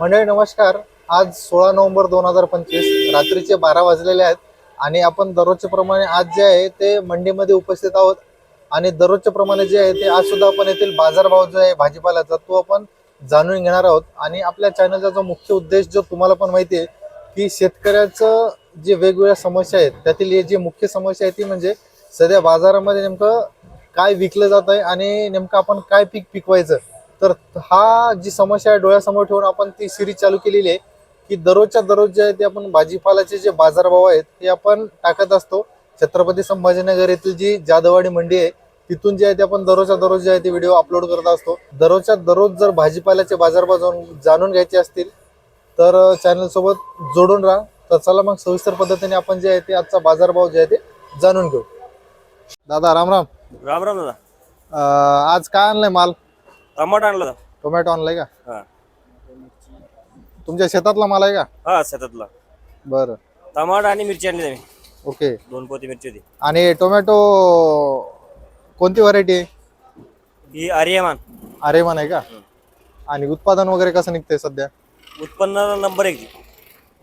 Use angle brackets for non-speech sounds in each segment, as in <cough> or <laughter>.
मंडळी नमस्कार. आज सोळा नोव्हेंबर दोन हजार पंचवीस रात्रीचे बारा वाजलेले आहेत आणि आपण दररोजच्या प्रमाणे आज जे आहे ते मंडीमध्ये उपस्थित आहोत. आणि दररोजच्या प्रमाणे जे आहे ते आज सुद्धा आपण येथील बाजारभाव जो आहे भाजीपाल्याचा तो आपण जाणून घेणार आहोत. आणि आपल्या चॅनलचा जो मुख्य उद्देश जो तुम्हाला पण माहिती आहे की शेतकऱ्याचं जे वेगवेगळ्या समस्या आहेत त्यातील हे जी मुख्य समस्या आहे ती म्हणजे सध्या बाजारामध्ये नेमकं काय विकलं जात आहे आणि नेमकं आपण काय पीक पिकवायचं तर हा जी समस्या आहे डोळ्यासमोर ठेवून आपण ती सिरीज चालू केलेली आहे की दररोजच्या दररोज जे आहे ते आपण भाजीपाल्याचे जे बाजारभाव आहेत ते आपण टाकत असतो. छत्रपती संभाजीनगर येथील जी जाधववाडी मंडी आहे तिथून जे आहे ते आपण दररोजच्या दररोज जे आहे ते व्हिडिओ अपलोड करत असतो. दररोजच्या दररोज जर भाजीपाल्याचे बाजारभाव जाणून जाणून घ्यायचे असतील तर चॅनल सोबत जोडून राहा. तर चला मग सविस्तर पद्धतीने आपण जे आहे ते आजचा बाजारभाव जे आहे ते जाणून घेऊ. दादा राम राम. राम राम दादा. आज काय आणलंय माल? टमाटा आणला टोमॅटो आणलाय का? हा. तुमच्या शेतातला माल आहे का? हा शेतातला. बरं. टमाटा आणि मिरची आणली आम्ही ओके. दोन पोती मिरची होती. आणि टोमॅटो कोणती व्हरायटी आहे? ही आर्यमान. आरेमान आहे का? आणि उत्पादन वगैरे कसं निघतंय सध्या? उत्पन्न नंबर एक.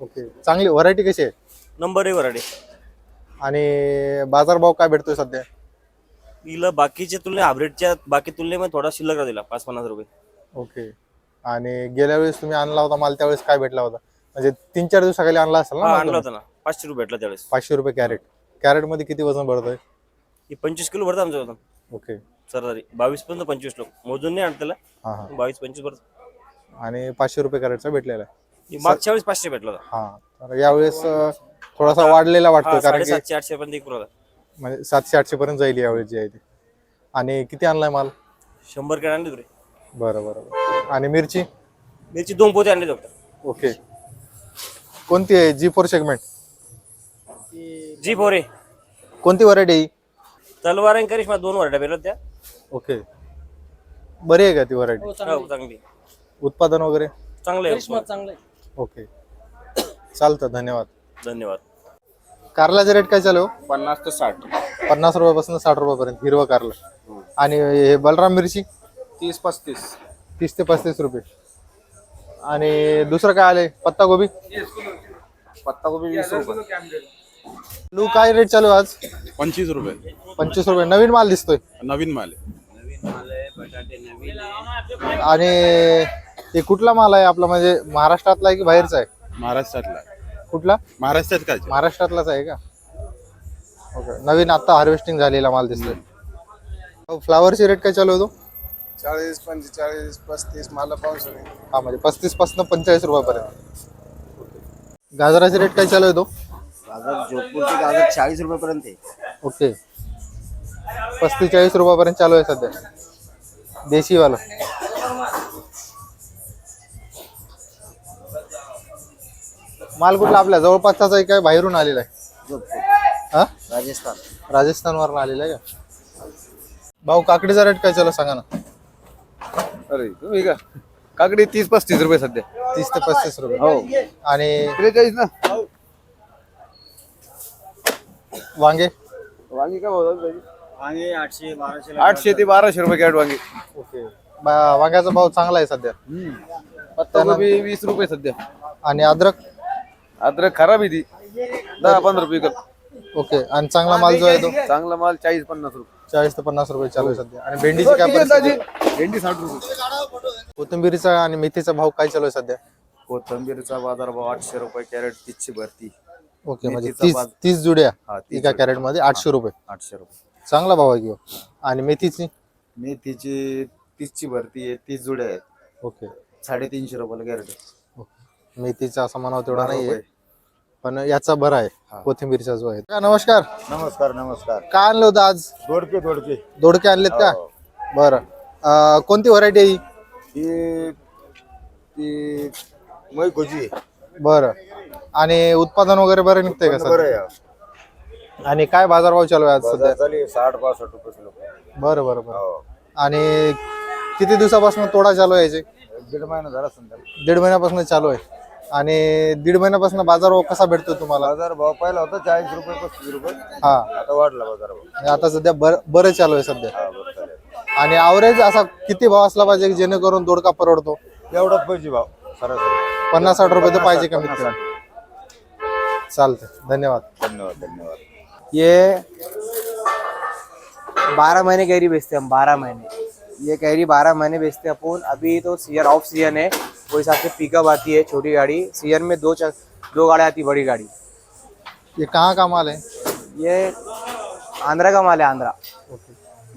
ओके. चांगली व्हरायटी कशी आहे? नंबर एक वराडे आणि बाजारभाव काय भेटतोय सध्या? हिला बाकीच्या तुलने हायब्रिडच्या बाकी तुलनेमध्ये थोडा शिल्लक दिला पाच पन्नास रुपये. ओके. आणि गेल्या वेळेस तुम्ही आणला होता माल त्यावेळेस काय भेटला होता? म्हणजे तीन चार दिवसाखाली आणला असेल ना हा माल आणला तुम्ही? होता ना. पाचशे रुपये भेटला त्यावेळेस. पाचशे रुपये कॅरेट. कॅरेटमध्ये किती वजन भरतोय? ही पंचवीस किलो भरतं आमचं होतं ओके. सरासरी बावीस पर्यंत पंचवीस लोक. मोजून नाही आणत त्याला. हा हा. बावीस पंचवीस भरत. आणि पाचशे रुपये कॅरेटचा भेटलेला आहे. मागच्या वेळेस पाचशे भेटला होता. हा तर यावेळेस अं, थोडासा वाढलेला वाटतोय हा कारण की साडेसातशे आठशे पर्यंत एक होता म्हणजे सातशे आठशे पर्यंत जाईल यावेळेस जे आहे ते. आणि किती आणलाय माल? शंभर कॅड आणले तुरे बरं बरं बरं. आणि मिरची? मिरची दोन पोते आणले फक्त. ओके. कोणती आहे? जी फोर सेगमेंट जी फोरे कोणती व्हरायटी आहे ही? तलवार आणि करिश्मा दोन वरड्या भेटल्या त्या ओके. बरी आहे का ती व्हरायटी हो, चांगली उत्पादन वगैरे? चांगलं आहे. ओके. चालतं धन्यवाद. धन्यवाद. कारल्याचा रेट काय चालू? आहे हो? पन्नास ते साठ. पन्नास रुपयापासून साठ रुपयापर्यंत हिरवं कारलं. आणि हे बलराम मिरची? तीस पस्तीस. तीस ते पस्तीस रुपये. आणि दुसरं काय आलंय? पत्ता गोबी? पत्ताकोबी वीस रुपये. लू काय रेट चालू आहे आज? पंचवीस रुपये. पंचवीस रुपये. नवीन माल दिसतोय. नवीन माल आहे. आणि ते कुठला माल आहे आपला? म्हणजे महाराष्ट्रातला आहे की बाहेरचा आहे? महाराष्ट्रातला आहे. कुठला? महाराष्ट्रात काय? महाराष्ट्रातलाच आहे का? ओके नवीन आता हार्वेस्टिंग झालेला माल दिसतोय. फ्लावरची रेट काय चालू होतो चाळीस पंचेचाळीस पस्तीस मला पाऊस हा म्हणजे पस्तीसपासून पंचेचाळीस रुपयापर्यंत. गाजराची रेट काय चालू आहे तो? गाजर जोधपूरची गाजर चाळीस रुपयापर्यंत आहे. ओके पस्तीस चाळीस रुपयापर्यंत चालू आहे सध्या. देशीवाला. माल कुठला आपल्या? जवळपासचाच आहे काय? बाहेरून आलेला आहे. हा? राजस्थान. राजस्थानवरून आलेला आहे का? भाऊ काकडीचा रेट काय चालू सांगा ना. अरे तुम्ही का? काकडी तीस पस्तीस रुपये सध्या. तीस ते पस्तीस रुपये. हो. आणि त्रेचाळीस ना. वांगे? वांगी भाव आणि आठशे बाराशे आठशे ते बाराशे रुपये कॅट वांगी. ओके. वांग्याचा भाव चांगला आहे सध्या. पत्ताकोबी वीस रुपये सध्या. आणि अद्रक? अद्रक खराब आहे ती. दहा पंधरा रुपये विकत ओके आणि चांगला माल जो आहे तो? चांगला माल चाळीस पन्नास रुपये. चाळीस ते पन्नास रुपये चालू आहे सध्या. आणि भेंडीची काय परिस्थिती? आहे? भेंडी साठ रुपये. कोथिंबीरीचा आणि मेथीचा भाव काय चालू आहे सध्या? कोथंबीरचा बाजार भाव आठशे रुपये कॅरेट तीसशे भरती. ओके म्हणजे मेथीचा तीस बाज- तीस जुड्या हा, तीस एका जुड्या. कॅरेटमध्ये आठशे रुपये. आठशे रुपये. चांगला भाव आहे की हो. आणि मेथीची? मेथीची तीसची भरती आहे तीस जुड्या आहेत. ओके. साडेतीनशे रुपयाला कॅरेट मेथीचा असा म्हणावा तेवढा बारा नाहीये. रुपये. पण याचा बरा आहे. कोथिंबीरचा जो आहे. का, नमस्कार. नमस्कार नमस्कार. काय आणलं होतं आज? दोडके दोडके. दोडके आणलेत का? बरं. अं, कोणती व्हरायटी आहे ही? ही ती मै बरं. आणि उत्पादन वगैरे बरं निघतंय का बरं आहे आणि काय बाजारभाव चालू आहे आज सध्या? बाजार आहे साठ पासष्ट रुपये किलो. बरं बरं बरं. हो. आणि किती दिवसापासून तोडा चालू आहे याचे? दीड महिना झाला समजा दीड महिन्यापासून चालू आहे. आणि दीड महिन्यापासून बाजारभाव कसा भेटतो तुम्हाला? बाजार भाव पहिला होता चाळीस रुपये पस्तीस रुपये. हा. आता वाढला बाजार भाव. आता सध्या बरं बरं चालू आहे सध्या. हा बरं चालेल आणि ॲव्हरेज असा किती भाव असला पाहिजे की जेणेकरून दोडका परवडतो? एवढाच पाहिजे भाव सरासरी. पन्नास साठ रुपये तर पाहिजे कमीत कमी. चालतंय. धन्यवाद. धन्यवाद धन्यवाद. ये बारह महीने कैरी बेचते हम बारह महीने। ये कैरी बारह महीने बेचते हैं अपन। अभी तो सीजन ऑफ सीजन है। वो हिसाब से पिकअप आती है छोटी गाड़ी। सीजन में दो च- दो गाड़ी आती बड़ी गाड़ी। ये कहाँ का माल है? ये आंध्रा का माल है आंध्रा।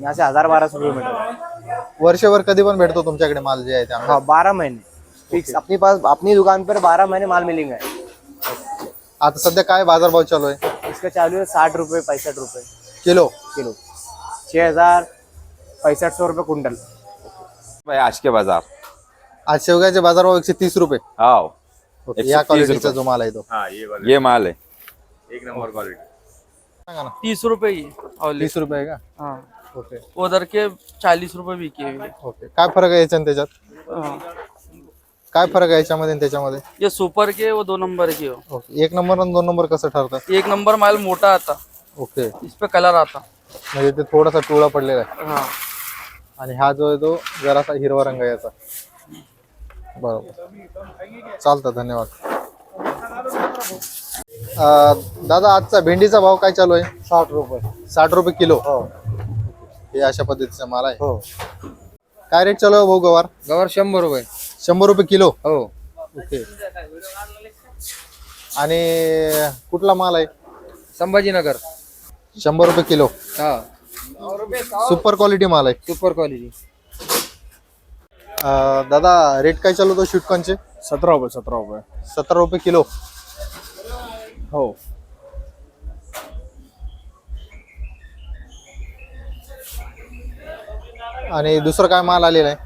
यहाँ से हजार बारह सौ किलोमीटर। वर्षभर कधी पण भेटतो तुमच्याकडे माल जे आहे? हाँ बारह महीने। फिक्स अपनी पास अपनी दुकान पर बारह महीने माल मिलेंगे आता सध्या काय बाजारभाव चालू आहे? इसका चालू है साठ रुपये पैंसठ रुपये किलो? किलो। छः हजार पैंसठ सौ रुपये कुंटल। भाई आज के बाजार। आज शेवग्याचे बाजारभाव एकशे तीस रुपये. हाँ ओके, या क्वालिटीचा जो माल आहे तो. ये माल है सांगा ना. तीस रुपये ही औले तीस रुपये आहे का? हाँ. ओके. उधर के चालीस रुपये हुए ओके. काय फरक आहे याच्या आणि त्याच्यात? हाँ। काय फरक आहे याच्यामध्ये आणि त्याच्यामध्ये? ये सुपर के वो दो नंबर के हो. ओके. एक नंबर आणि दोन नंबर कसं ठरतं? एक नंबर माल मोटा आता. ओके. इस पे कलर आता. म्हणजे ते थोडासा पिवळा पडलेला आहे. हाँ. आणि हा जो आहे तो जरासा हिरवा रंग आहे याचा. बरोबर. चालतं धन्यवाद. अं, दादा आजचा भेंडीचा भाव काय चालू आहे? साठ रुपये. साठ रुपये किलो. हो. हे अशा पद्धतीचा माल आहे. हो. काय रेट चालू आहे भाऊ गवार? गवर शंभर रुपये. शंभर रुपये किलो? हो. ओके. आणि कुठला माल आहे? संभाजीनगर. शंभर रुपये किलो. हाँ. सुपर क्वालिटी माल आहे. सुपर क्वालिटी अं, दादा रेट काय चालू होतो शिटकॉनचे सतरा रुपये सतरा रुपये. सतरा रुपये किलो. हो. आणि दुसरं काय माल आलेला आहे?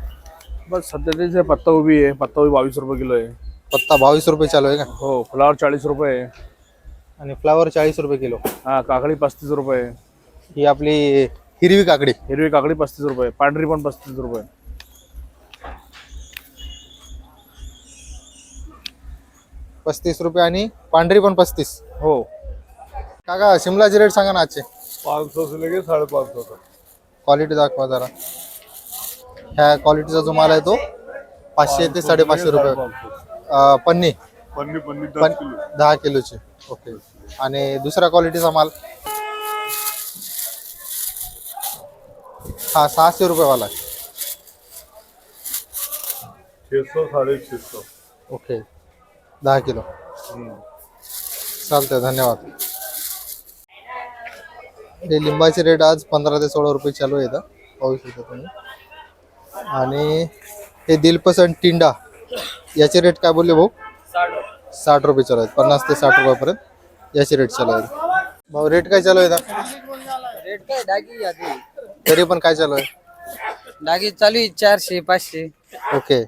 बस सध्या त्याचे पत्ता उभी आहे. पत्ता उभी बावीस रुपये किलो आहे. पत्ता बावीस रुपये चालू आहे का? हो फ्लावर चाळीस रुपये आहे. आणि फ्लावर चाळीस रुपये किलो. हा काकडी पस्तीस रुपये आहे. ही आपली हिरवी काकडी. हिरवी काकडी पस्तीस रुपये पांढरी पण पस्तीस रुपये. पस्तीस रुपये आणि पांढरी पण पस्तीस. हो. काका शिमलाचे रेट सांगा ना आजचे. पाच सौ से लेके साडे पाच सौ तक क्वालिटी दाखवा जरा. ह्या क्वालिटीचा जो माल आहे तो पाचशे ते साडेपाचशे रुपये. अं, पन्नी. पन्नी पन्नी पण दहा किलोची. ओके. आणि दुसऱ्या क्वालिटीचा माल. हा सहाशे रुपयेवाला छे सौ छे सौ ओके. दहा किलो. चालतंय धन्यवाद. हे लिंबाचे रेट आज पंधरा ते सोळा रुपये चालू आहे इथं पाहू शकता तुम्ही. आणि हे दिलपसंत टिंडा याचे रेट काय बोलले भाऊ? साठ रुपये चालू आहेत पन्नास ते साठ रुपयापर्यंत याचे रेट चालू आहेत. भाऊ रेट काय चालू आहे? रेट काय डागी तरी पण काय चालू आहे? डागी चालू आहे चारशे पाचशे. ओके.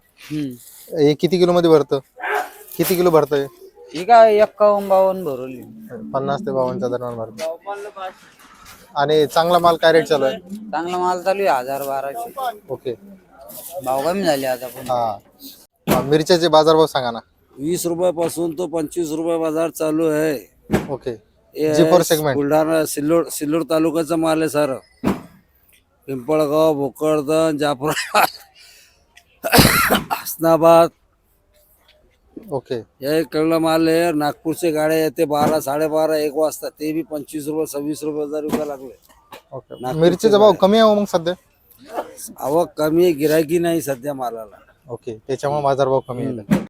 हे किती किलो मध्ये भरतं? किती किलो भरतंय? ही काय एक्कावन्न बावन्न भरवली पन्नास ते बावन्नच्या दरम्यान भरतं आणि चांगला माल काय रेट चालू आहे? चांगला माल चालू आहे हजार बाराशे. ओके. भाव कमी झाले आता पण हा. मिरच्याचे बाजारभाव सांगा ना. वीस रुपयापासून तो पंचवीस रुपये बाजार चालू आहे. ओके. हे जी फोर आहे सेगमेंट बुलढाणा सिल्लोड सिल्लोड तालुक्याचा माल आहे सर. पिंपळगाव भोकरदन जाफराबाद <laughs> हसनाबाद ओके. या इकडला माल आहे नागपूरचे गाड्या येते बारा साडेबारा एक वाजता. ते बी पंचवीस रुपये सव्वीस रुपये हजार रुपये लागले. ओके. मिरचीचा भाव कमी आहे हो मग सध्या? आवक कमी गिरायकी नाही सध्या मालाला. ओके. त्याच्यामुळे बाजारभाव कमी आहे.